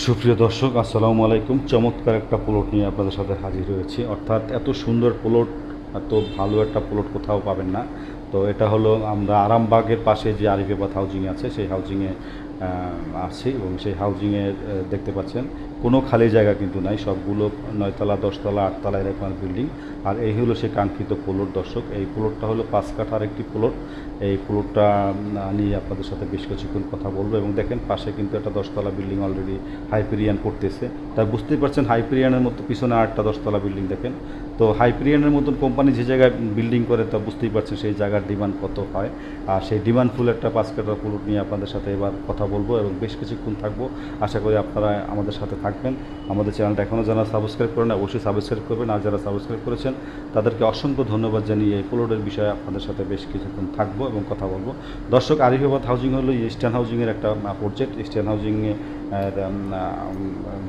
সুপ্রিয় দর্শক, আসসালামু আলাইকুম। চমৎকার একটা প্লট নিয়ে আপনাদের সাথে হাজির হয়েছি। অর্থাৎ এত সুন্দর প্লট এত ভালো একটা প্লট কোথাও পাবেন না। তো এটা হলো আমরা আরামবাগের পাশে যে আরিফেবাদ হাউজিং আছে, সেই হাউজিংয়ে আছি এবং সেই হাউজিংয়ে দেখতে পাচ্ছেন। কোনো খালি জায়গা কিন্তু নাই, সবগুলো নয়তলা, দশতলা, আটতলা এরকম বিল্ডিং আর এই হলো সেই কাঙ্ক্ষিত প্লট দর্শক। এই প্লটটা হলো পাঁচ কাঠার একটি প্লট এই প্লটটা নিয়ে আপনাদের সাথে বেশ কিছুক্ষণ কথা বলব। এবং দেখেন পাশে কিন্তু একটা দশতলা বিল্ডিং অলরেডি হাইপেরিয়ান করতেছে তাই বুঝতেই পারছেন হাইপেরিয়ানের মতো পিছনে আটটা দশতলা বিল্ডিং দেখেন। তো হাইপেরিয়ানের মতন কোম্পানি যে জায়গায় বিল্ডিং করে, তা বুঝতেই পারছেন সেই জায়গার ডিমান্ড কত হয়। আর সেই ডিমান্ড ফুল একটা পাঁচ কাঠার প্লট নিয়ে আপনাদের সাথে এবার কথা বলব এবং বেশ কিছুক্ষণ থাকব। আশা করি আপনারা আমাদের সাথে থাকবেন। আমাদের চ্যানেলটা এখনও যারা সাবস্ক্রাইব করেন অবশ্যই সাবস্ক্রাইব করবেন। আর যারা সাবস্ক্রাইব করেছেন, তাদেরকে অসংখ্য ধন্যবাদ জানিয়ে এই প্লটের বিষয়ে আপনাদের সাথে বেশ কিছুক্ষণ থাকব এবং কথা বলব। দর্শক, আরিফাবাদ হাউজিং হলো ইস্টার্ন হাউজিংয়ের একটা প্রজেক্ট ইস্টার্ন হাউজিংয়ে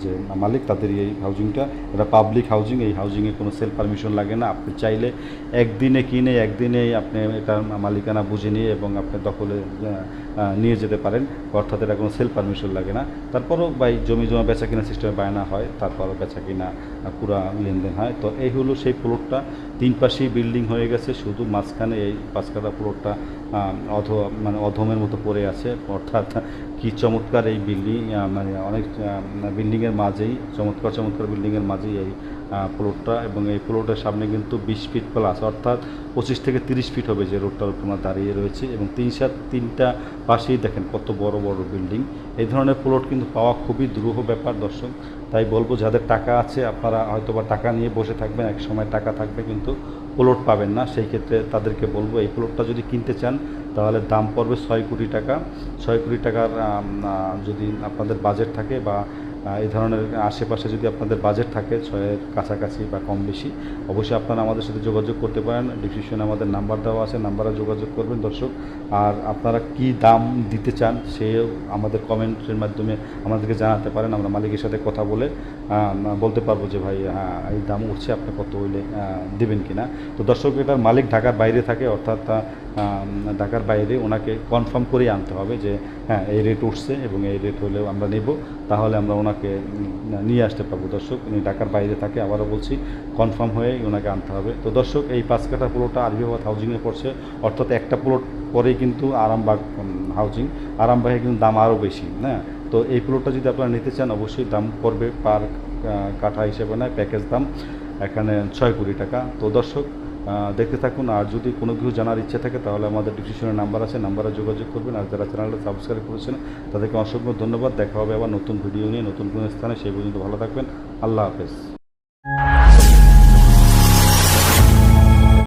যে মালিক, তাদের এই হাউজিংটা। এটা পাবলিক হাউজিং, এই হাউজিংয়ে কোনো সেল পারমিশন লাগে না। আপনি চাইলে একদিনে কিনে, একদিনেই আপনি এটার মালিকানা বুঝে নিয়ে এবং আপনি দখলে নিয়ে যেতে পারেন। অর্থাৎ এটা কোনো সেল পারমিশন লাগে না। তারপরও বাই জমি জমা বেচা কিনা সিস্টেমে বায়না হয়, তারপরও বেচা কিনা পুরা লেনদেন হয়। তো এই হলো সেই প্লটটা তিন পাশেই বিল্ডিং হয়ে গেছে, শুধু মাঝখানে এই পাঁচ কাটা প্লটটা অধ মানে অধমের মতো পড়ে আছে। অর্থাৎ কি চমৎকার এই বিল্ডিং মানে অনেক বিল্ডিংয়ের মাঝেই, চমৎকার চমৎকার বিল্ডিংয়ের মাঝেই এই প্লটটা এবং এই প্লটের সামনে কিন্তু বিশ ফিট প্লাস অর্থাৎ পঁচিশ থেকে তিরিশ ফিট হবে যে রোডটার উপর দাঁড়িয়ে রয়েছে এবং তিন সাত তিনটা পাশেই দেখেন কত বড় বড় বিল্ডিং এই ধরনের প্লট কিন্তু পাওয়া খুবই দুরূহ ব্যাপার দর্শক। তাই বলব, যাদের টাকা আছে, আপনারা হয়তো বা টাকা নিয়ে বসে থাকবেন, এক সময় টাকা থাকবে কিন্তু প্লট পাবেন না, সেই ক্ষেত্রে তাদেরকে বলব, এই প্লটটা যদি কিনতে চান, তাহলে দাম পড়বে ছয় কোটি টাকা। ছয় কোটি টাকার যদি আপনাদের বাজেট থাকে বা এই ধরনের আশেপাশে যদি আপনাদের বাজেট থাকে ছয়ের কাছাকাছি বা কম বেশি অবশ্যই আপনারা আমাদের সাথে যোগাযোগ করতে পারেন। ডিসক্রিপশনে আমাদের নাম্বার দেওয়া আছে নাম্বারে যোগাযোগ করবেন দর্শক। আর আপনারা কি দাম দিতে চান সেও আমাদের কমেন্টের মাধ্যমে আমাদেরকে জানাতে পারেন। আমরা মালিকের সাথে কথা বলে বলতে পারব যে ভাই হ্যাঁ, এই দাম উঠছে আপনি কত হইলে দেবেন কিনা। তো দর্শক এটার মালিক ঢাকার বাইরে থাকে অর্থাৎ ঢাকার বাইরে ওনাকে কনফার্ম করেই আনতে হবে যে হ্যাঁ এই রেট উঠছে এবং এই রেট হলেও আমরা নেব। তাহলে আমরা ওনাকে উম, নিয়ে আসতে পারব। দর্শক উনি ঢাকার বাইরে থাকে আবারও বলছি কনফার্ম হয়ে ওনাকে আনতে হবে। তো দর্শক এই পাঁচ কাঠা প্লটটা আরবিবাদ হাউজিংয়ে পড়ছে। অর্থাৎ একটা প্লট পরেই কিন্তু আরামবাগ হাউজিং আরামবাগে কিন্তু দাম আরও বেশি হ্যাঁ? তো এই প্লটটা যদি আপনারা নিতে চান অবশ্যই দাম পড়বে পার কাঠা হিসেবে নয় প্যাকেজ দাম। এখানে ছয় কোটি টাকা। তো দর্শক দেখতে থাকুন, আর যদি কোনো কিছু জানার ইচ্ছে থাকে, তাহলে আমাদের ডিসক্রিপশনে নাম্বার আছে নাম্বারে যোগাযোগ করবেন, আর যারা চ্যানেলটা সাবস্ক্রাইব করেছেন, তাদেরকে অসংখ্য ধন্যবাদ। দেখা হবে আবার নতুন ভিডিও নিয়ে, নতুন কোনো স্থানে, সেই পর্যন্ত ভালো থাকবেন। আল্লাহ হাফেজ।